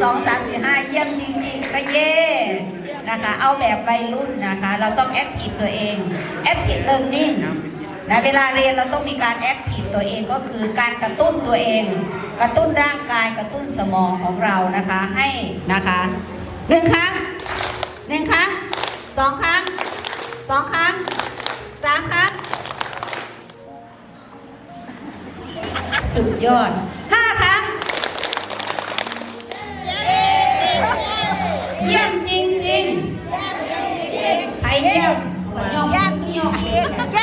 สองสามสี่ห้าเยี่ยมจริง ๆ ก็เย่นะคะ เอาแบบวัยรุ่นนะคะ เราต้องแอคทีฟตัวเองแอคทีฟเลิร์นนิ่งนะเวลาเรียนเราต้องมีการแอคทีฟตัวเองก็คือการกระตุ้นตัวเอง กระตุ้นร่างกายกระตุ้นสมองของเรานะคะให้นะคะหนึ่งครั้งหนึ่งครั้งสองครั้งสองครั้งสามครั้งสุดยอด ๆไอ้เยี่ยมหัวย่อมย่ำย่อมเย้เ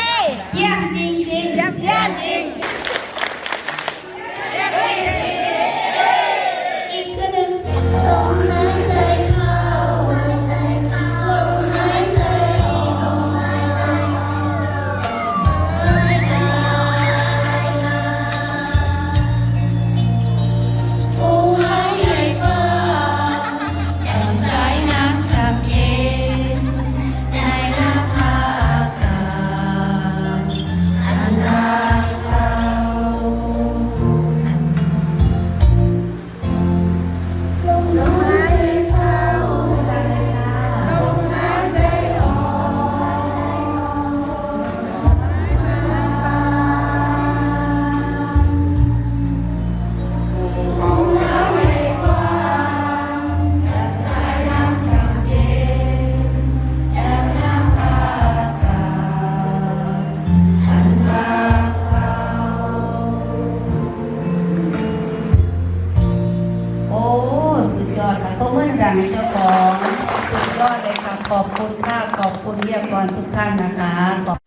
ขอบคุณค่ะขอบคุณเรียกรทุกท่านนะคะ